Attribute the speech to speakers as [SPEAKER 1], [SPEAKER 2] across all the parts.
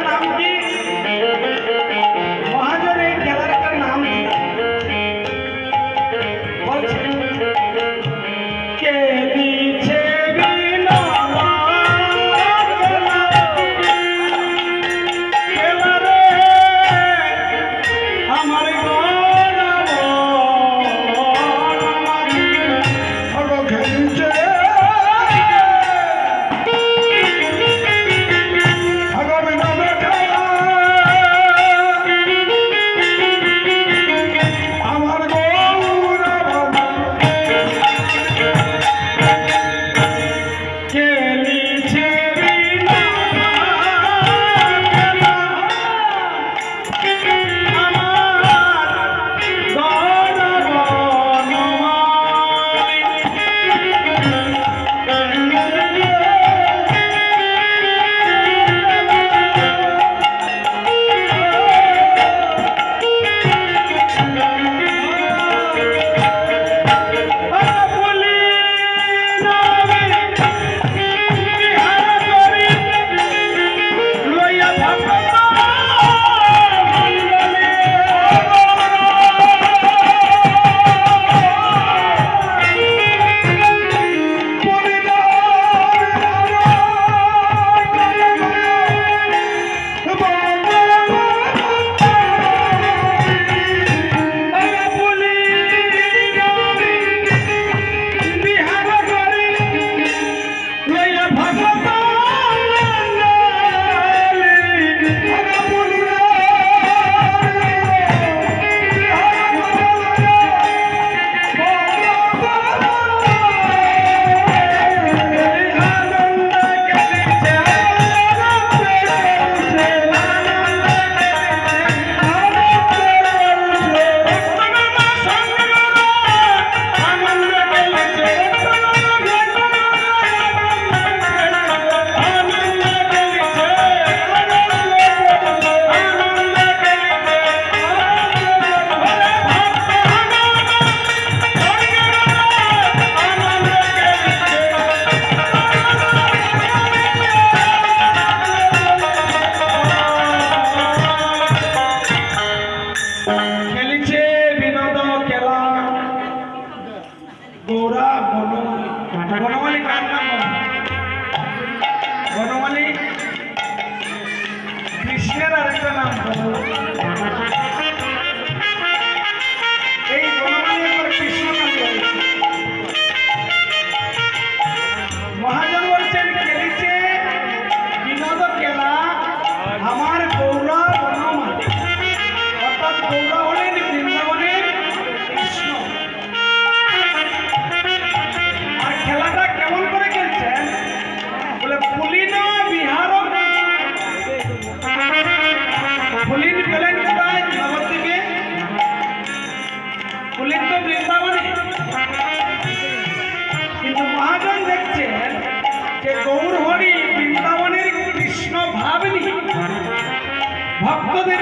[SPEAKER 1] নাম কি গৌরা বনমালী। বনমালী কার নাম? বনমালী কৃষ্ণের আরেকটা নাম।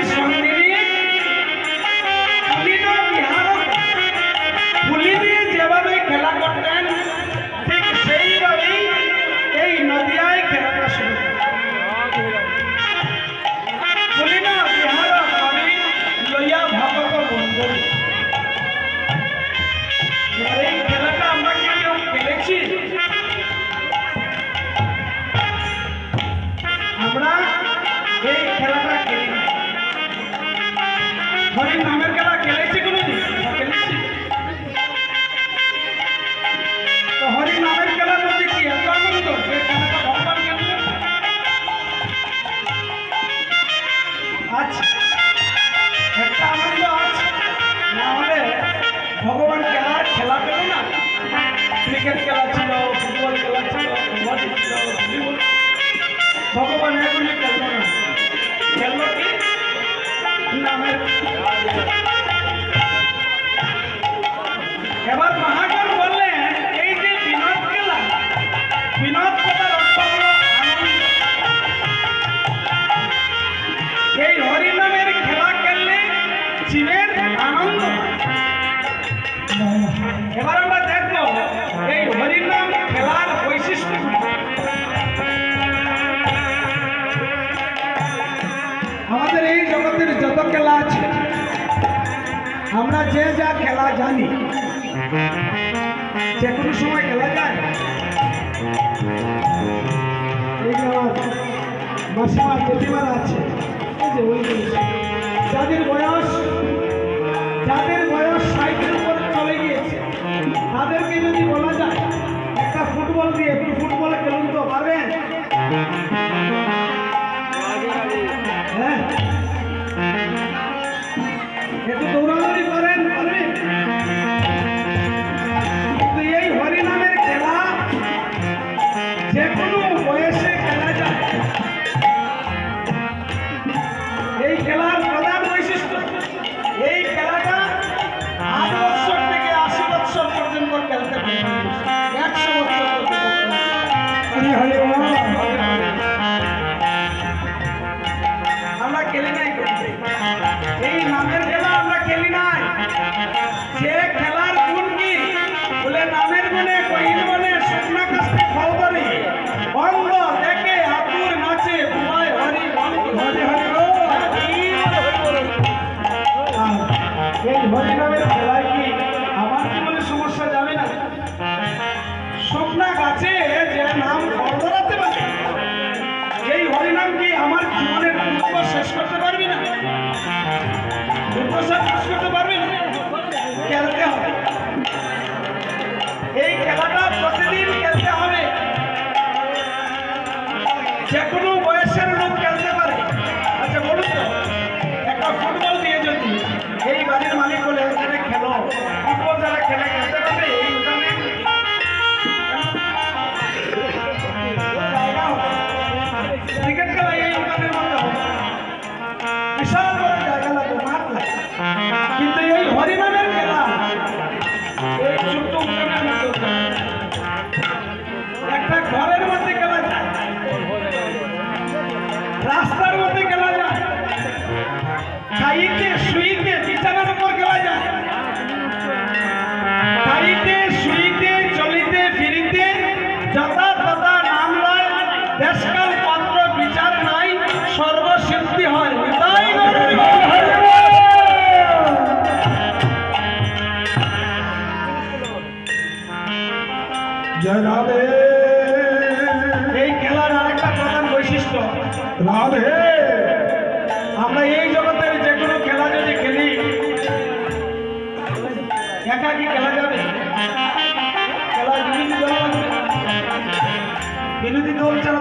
[SPEAKER 1] Yeah. يا যে যা খেলা জানি। যে কোনো সময় খেলা যায়। মাসিমার প্রতিমার আছে। যাদের বয়স যাদের বয়স সাইকেল উপরে চলে গিয়েছে, তাদেরকে যদি বলা যায়, একটা ফুটবল দিয়ে একটু ফুটবলে খেলুন তো, পারবেন? যে কোনো বয়সের লোক জয়রাধে এই খেলার আরেকটা প্রধান বৈশিষ্ট্য।
[SPEAKER 2] রাধে।
[SPEAKER 1] আমরা এই জগতের যে কোনো খেলা যদি খেলি একা কি খেলা যাবে? খেলা বিরোধী দল ছাড়া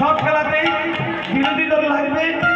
[SPEAKER 1] সব খেলাতেই বিরোধী দল লাগবে।